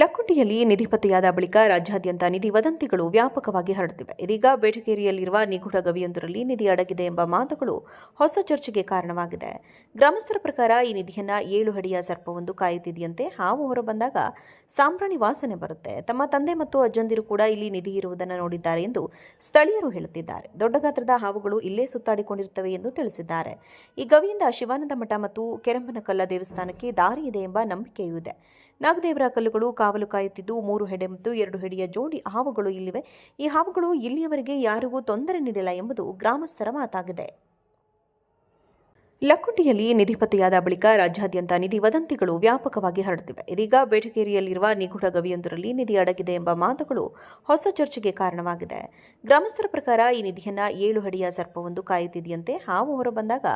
ಲಕ್ಕುಂಡಿಯಲ್ಲಿ ನಿಧಿಪತಿಯಾದ ಬಳಿಕ ರಾಜ್ಯಾದ್ಯಂತ ನಿಧಿ ವದಂತಿಗಳು ವ್ಯಾಪಕವಾಗಿ ಹರಡುತ್ತಿವೆ. ಇದೀಗ ಬೇಟಗೇರಿಯಲ್ಲಿರುವ ನಿಗೂಢ ಗವಿಯೊಂದರಲ್ಲಿ ನಿಧಿ ಅಡಗಿದೆ ಎಂಬ ಮಾತುಗಳು ಹೊಸ ಚರ್ಚೆಗೆ ಕಾರಣವಾಗಿದೆ. ಗ್ರಾಮಸ್ಥರ ಪ್ರಕಾರ ಈ ನಿಧಿಯನ್ನ ಏಳು ಅಡಿಯ ಸರ್ಪವೊಂದು ಕಾಯುತ್ತಿದೆಯಂತೆ ಹಾವು ಹೊರಬಂದಾಗ ಸಾಂಬ್ರಾಣಿ ವಾಸನೆ ಬರುತ್ತೆ. ತಮ್ಮ ತಂದೆ ಮತ್ತು ಅಜ್ಜಂದಿರು ಕೂಡ ಇಲ್ಲಿ ನಿಧಿ ಇರುವುದನ್ನು ನೋಡಿದ್ದಾರೆ ಎಂದು ಸ್ಥಳೀಯರು ಹೇಳುತ್ತಿದ್ದಾರೆ. ದೊಡ್ಡ ಗಾತ್ರದ ಹಾವುಗಳು ಇಲ್ಲೇ ಸುತ್ತಾಡಿಕೊಂಡಿರುತ್ತವೆ ಎಂದು ತಿಳಿಸಿದ್ದಾರೆ. ಈ ಗವಿಯಿಂದ ಶಿವಾನಂದ ಮಠ ಮತ್ತು ಕೆರಂಬನಕಲ್ಲ ದೇವಸ್ಥಾನಕ್ಕೆ ದಾರಿ ಇದೆ ಎಂಬ ನಂಬಿಕೆಯೂ ಇದೆ. ನಾಗದೇವರ ಕಲ್ಲುಗಳು ಕಾವಲು ಕಾಯುತ್ತಿದ್ದು, ಮೂರು ಹೆಡೆ ಮತ್ತು ಎರಡು ಹೆಡೆಯ ಜೋಡಿ ಹಾವುಗಳು ಇಲ್ಲಿವೆ. ಈ ಹಾವುಗಳು ಇಲ್ಲಿಯವರೆಗೆ ಯಾರಿಗೂ ತೊಂದರೆ ನೀಡಿಲ್ಲ ಎಂಬುದು ಗ್ರಾಮಸ್ಥರ ಮಾತಾಗಿದೆ. ಲಕ್ಕುಂಡಿಯಲ್ಲಿ ನಿಧಿಪತಿಯಾದ ಬಳಿಕ ರಾಜ್ಯಾದ್ಯಂತ ನಿಧಿ ವದಂತಿಗಳು ವ್ಯಾಪಕವಾಗಿ ಹರಡುತ್ತಿವೆ. ಇದೀಗ ಬೇಟಗೇರಿಯಲ್ಲಿರುವ ನಿಗೂಢ ಗವಿಯೊಂದರಲ್ಲಿ ನಿಧಿ ಅಡಗಿದೆ ಎಂಬ ಮಾತುಗಳು ಹೊಸ ಚರ್ಚೆಗೆ ಕಾರಣವಾಗಿದೆ. ಗ್ರಾಮಸ್ಥರ ಪ್ರಕಾರ ಈ ನಿಧಿಯನ್ನ ಏಳು ಅಡಿಯ ಸರ್ಪವೊಂದು ಕಾಯುತ್ತಿದೆಯಂತೆ ಹಾವು ಹೊರಬಂದಾಗ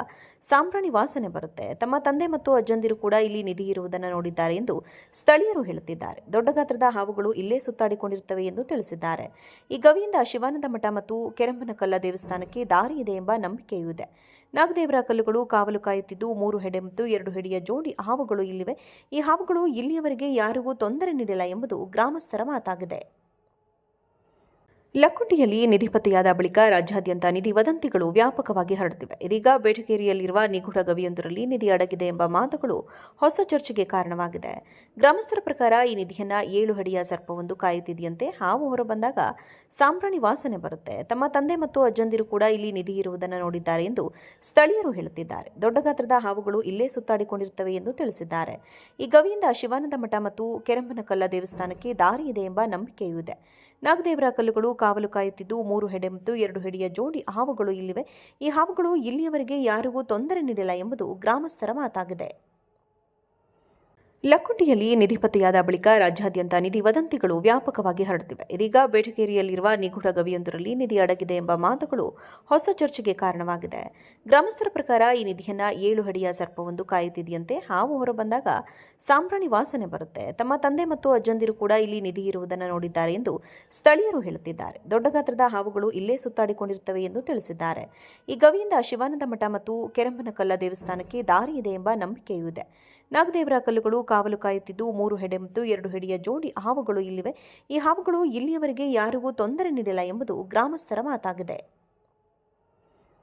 ಸಾಂಬ್ರಾಣಿ ವಾಸನೆ ಬರುತ್ತೆ. ತಮ್ಮ ತಂದೆ ಮತ್ತು ಅಜ್ಜಂದಿರು ಕೂಡ ಇಲ್ಲಿ ನಿಧಿ ಇರುವುದನ್ನು ನೋಡಿದ್ದಾರೆ ಎಂದು ಸ್ಥಳೀಯರು ಹೇಳುತ್ತಿದ್ದಾರೆ. ದೊಡ್ಡ ಗಾತ್ರದ ಹಾವುಗಳು ಇಲ್ಲೇ ಸುತ್ತಾಡಿಕೊಂಡಿರುತ್ತವೆ ಎಂದು ತಿಳಿಸಿದ್ದಾರೆ. ಈ ಗವಿಯಿಂದ ಶಿವಾನಂದ ಮಠ ಮತ್ತು ಕೆರಂಬನಕಲ್ಲ ದೇವಸ್ಥಾನಕ್ಕೆ ದಾರಿ ಇದೆ ಎಂಬ ನಂಬಿಕೆಯೂ ಇದೆ. ನಾಗದೇವರ ಕಲ್ಲುಗಳು ಕಾವಲು ಕಾಯುತ್ತಿದ್ದು ಮೂರು ಹೆಡೆ ಮತ್ತು ಎರಡು ಹೆಡೆಯ ಜೋಡಿ ಹಾವುಗಳು ಇಲ್ಲಿವೆ. ಈ ಹಾವುಗಳು ಇಲ್ಲಿಯವರೆಗೆ ಯಾರಿಗೂ ತೊಂದರೆ ನೀಡಿಲ್ಲ ಎಂಬುದು ಗ್ರಾಮಸ್ಥರ ಮಾತಾಗಿದೆ. ಲಕ್ಕುಂಡಿಯಲ್ಲಿ ನಿಧಿಪತಿಯಾದ ಬಳಿಕ ರಾಜ್ಯಾದ್ಯಂತ ನಿಧಿ ವದಂತಿಗಳು ವ್ಯಾಪಕವಾಗಿ ಹರಡುತ್ತಿವೆ. ಇದೀಗ ಬೇಟಗೇರಿಯಲ್ಲಿರುವ ನಿಗೂಢ ಗವಿಯೊಂದರಲ್ಲಿ ನಿಧಿ ಅಡಗಿದೆ ಎಂಬ ಮಾತುಗಳು ಹೊಸ ಚರ್ಚೆಗೆ ಕಾರಣವಾಗಿದೆ. ಗ್ರಾಮಸ್ಥರ ಪ್ರಕಾರ ಈ ನಿಧಿಯನ್ನ ಏಳು ಅಡಿಯ ಸರ್ಪವೊಂದು ಕಾಯುತ್ತಿದೆಯಂತೆ ಹಾವು ಹೊರಬಂದಾಗ ಸಾಂಬ್ರಾಣಿ ವಾಸನೆ ಬರುತ್ತೆ. ತಮ್ಮ ತಂದೆ ಮತ್ತು ಅಜ್ಜಂದಿರು ಕೂಡ ಇಲ್ಲಿ ನಿಧಿ ಇರುವುದನ್ನು ನೋಡಿದ್ದಾರೆ ಎಂದು ಸ್ಥಳೀಯರು ಹೇಳುತ್ತಿದ್ದಾರೆ. ದೊಡ್ಡ ಗಾತ್ರದ ಹಾವುಗಳು ಇಲ್ಲೇ ಸುತ್ತಾಡಿಕೊಂಡಿರುತ್ತವೆ ಎಂದು ತಿಳಿಸಿದ್ದಾರೆ. ಈ ಗವಿಯಿಂದ ಶಿವಾನಂದ ಮಠ ಮತ್ತು ಕೆರಂಬನಕಲ್ಲ ದೇವಸ್ಥಾನಕ್ಕೆ ದಾರಿ ಇದೆ ಎಂಬ ನಂಬಿಕೆಯೂ ಇದೆ. ನಾಗದೇವರ ಕಲ್ಲುಗಳು ಕಾವಲು ಕಾಯುತ್ತಿದ್ದು ಮೂರು ಹೆಡೆ ಮತ್ತು ಎರಡು ಹೆಡೆಯ ಜೋಡಿ ಹಾವುಗಳು ಇಲ್ಲಿವೆ. ಈ ಹಾವುಗಳು ಇಲ್ಲಿಯವರೆಗೆ ಯಾರಿಗೂ ತೊಂದರೆ ನೀಡಿಲ್ಲ ಎಂಬುದು ಗ್ರಾಮಸ್ಥರ ಮಾತಾಗಿದೆ. ಲಕ್ಕುಂಡಿಯಲ್ಲಿ ನಿಧಿಪತಿಯಾದ ಬಳಿಕ ರಾಜ್ಯಾದ್ಯಂತ ನಿಧಿ ವದಂತಿಗಳು ವ್ಯಾಪಕವಾಗಿ ಹರಡುತ್ತಿವೆ. ಇದೀಗ ಬೇಟಗೇರಿಯಲ್ಲಿರುವ ನಿಗೂಢ ಗವಿಯೊಂದರಲ್ಲಿ ನಿಧಿ ಅಡಗಿದೆ ಎಂಬ ಮಾತುಗಳು ಹೊಸ ಚರ್ಚೆಗೆ ಕಾರಣವಾಗಿದೆ. ಗ್ರಾಮಸ್ಥರ ಪ್ರಕಾರ ಈ ನಿಧಿಯನ್ನ ಏಳು ಅಡಿಯ ಸರ್ಪವೊಂದು ಕಾಯುತ್ತಿದೆಯಂತೆ ಹಾವು ಹೊರಬಂದಾಗ ಸಾಂಬ್ರಾಣಿ ವಾಸನೆ ಬರುತ್ತೆ. ತಮ್ಮ ತಂದೆ ಮತ್ತು ಅಜ್ಜಂದಿರು ಕೂಡ ಇಲ್ಲಿ ನಿಧಿ ಇರುವುದನ್ನು ನೋಡಿದ್ದಾರೆ ಎಂದು ಸ್ಥಳೀಯರು ಹೇಳುತ್ತಿದ್ದಾರೆ. ದೊಡ್ಡ ಗಾತ್ರದ ಹಾವುಗಳು ಇಲ್ಲೇ ಸುತ್ತಾಡಿಕೊಂಡಿರುತ್ತವೆ ಎಂದು ತಿಳಿಸಿದ್ದಾರೆ. ಈ ಗವಿಯಿಂದ ಶಿವಾನಂದ ಮಠ ಮತ್ತು ಕೆರಂಬನಕಲ್ಲ ದೇವಸ್ಥಾನಕ್ಕೆ ದಾರಿ ಇದೆ ಎಂಬ ನಂಬಿಕೆಯೂ ಇದೆ. ನಾಗದೇವರ ಕಲ್ಲುಗಳು ಕಾವಲು ಕಾಯುತ್ತಿದ್ದು, ಮೂರು ಹೆಡೆ ಮತ್ತು ಎರಡು ಹೆಡೆಯ ಜೋಡಿ ಹಾವುಗಳು ಇಲ್ಲಿವೆ. ಈ ಹಾವುಗಳು ಇಲ್ಲಿಯವರೆಗೆ ಯಾರಿಗೂ ತೊಂದರೆ ನೀಡಿಲ್ಲ ಎಂಬುದು ಗ್ರಾಮಸ್ಥರ ಮಾತಾಗಿದೆ.